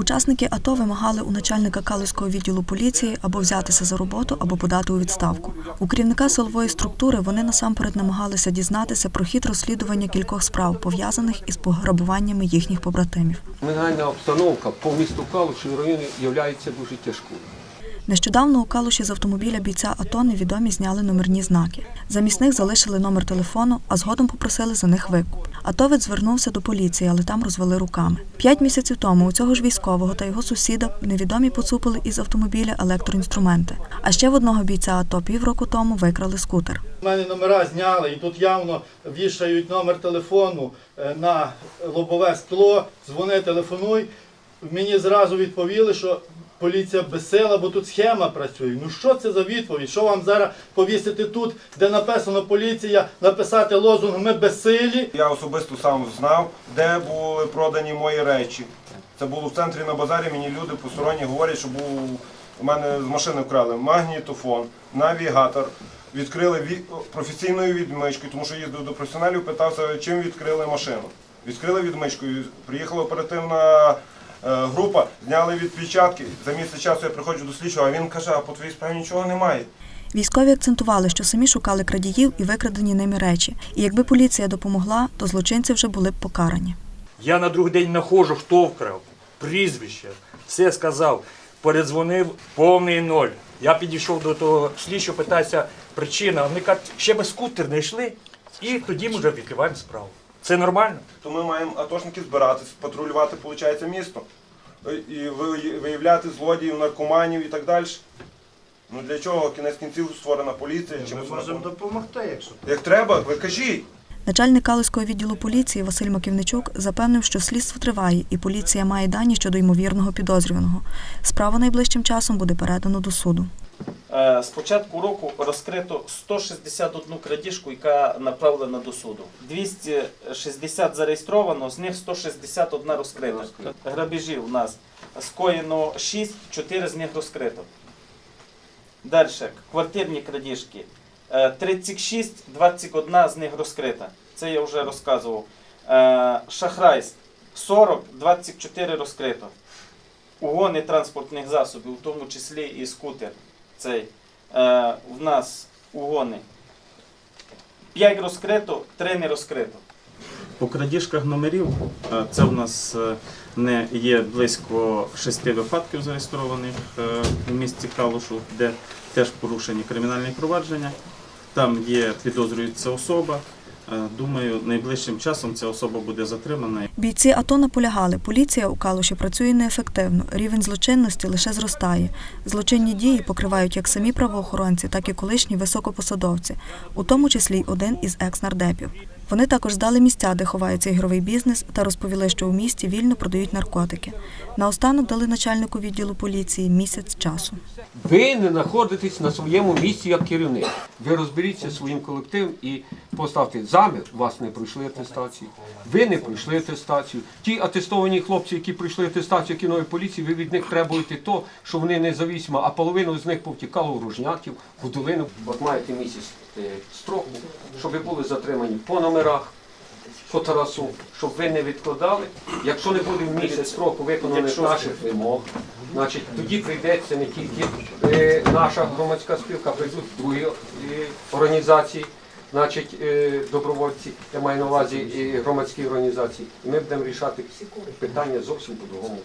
Учасники АТО вимагали у начальника Калузького відділу поліції або взятися за роботу, або подати у відставку. У керівника силової структури вони насамперед намагалися дізнатися про хід розслідування кількох справ, пов'язаних із пограбуваннями їхніх побратимів. Кримінальна обстановка по місту Калуші районі є дуже тяжкою. Нещодавно у Калуші з автомобіля бійця АТО невідомі зняли номерні знаки. Замість них залишили номер телефону, а згодом попросили за них викуп. Атовець звернувся до поліції, але там розвели руками. П'ять місяців тому у цього ж військового та його сусіда невідомі поцупили із автомобіля електроінструменти. А ще в одного бійця АТО півроку тому викрали скутер. У мене номера зняли, і тут явно вішають номер телефону е, на лобове скло, дзвони, телефонуй. Мені зразу відповіли, що поліція безсила, бо тут схема працює. Ну що це за відповідь? Що вам зараз повісити тут, де написано поліція, написати лозунг Ми безсилі? Я особисто сам знав, де були продані мої речі. Це було в центрі на базарі. Мені люди посторонні говорять, що був у мене з машини вкрали магнітофон, навігатор. Відкрили ві- професійною відмичкою, тому що їздив до професіоналів, питався, чим відкрили машину. Відкрили відмичкою, приїхала оперативна група, зняли відпечатки. За місяць часу я приходжу до слідчого, а він каже, а по твоїй справі нічого немає. Військові акцентували, що самі шукали крадіїв і викрадені ними речі. І якби поліція допомогла, то злочинці вже були б покарані. Я на другий день знаходжу, хто вкрав, прізвище, все сказав, передзвонив повний ноль. Я підійшов до того слідчого, питаюся, причина. Вони кажуть, ще би скутер не йшли, і тоді ми вже відкриваємо справу. Це нормально? То ми маємо атошники збиратись, патрулювати, виходить, місто. Е, І ви- виявляти злодіїв, наркоманів і так далі. Ну для чого кінець кінців створена поліція? Чи Ми можемо допомогти, якщо Як треба, ви кажіть. Начальник Калузького відділу поліції Василь Маківничук запевнив, що слідство триває, і поліція має дані щодо ймовірного підозрюваного. Справа найближчим часом буде передано до суду. Е, З початку року розкрито 161 крадіжку, яка направлена до суду. 260 зареєстровано, з них 161 розкрита. Грабежів у нас скоєно 6, 4 з них розкрито. Далі, квартирні крадіжки. Е, 36, 21 з них розкрита. Це я вже розказував. Е, Шахрайств 40, 24 розкрито. Угони транспортних засобів, в тому числі і скутер. Цей. Е, в нас угони. 5 розкрито, 3 не розкрито. По крадіжках номерів е, це в нас е, не є близько шести випадків зареєстрованих в у місті Калушу, де теж порушені кримінальні провадження. Там є підозрюється особа. Е, Думаю, найближчим часом ця особа буде затримана. Бійці АТО наполягали, поліція у Калуші працює неефективно, рівень злочинності лише зростає. Злочинні дії покривають як самі правоохоронці, так і колишні високопосадовці, у тому числі й один із екс-нардепів. Вони також здали місця, де ховається ігровий бізнес, та розповіли, що у місті вільно продають наркотики. Наостанок дали начальнику відділу поліції місяць часу. Ви не знаходитесь на своєму місці як керівник. Ви розберіться своїм колективом і поставте замір, вас не пройшли атестацію. Ви не пройшли атестацію. Ті атестовані хлопці, які пройшли атестацію кінової поліції, ви від них требуєте то, що вони независимо, а половину з них повтікало в Ружняків, в Долину. От маєте місяць строку, щоб ви були затримані по номерах. По Тарасу, щоб ви не відкладали. Якщо не буде в місяць строку виконаних наших вимог, значить тоді прийдеться не тільки е, наша громадська спілка, прийдуть другі е, організації, значить е, добровольці, я маю на увазі і громадські організації. І ми будемо рішати питання зовсім по-другому.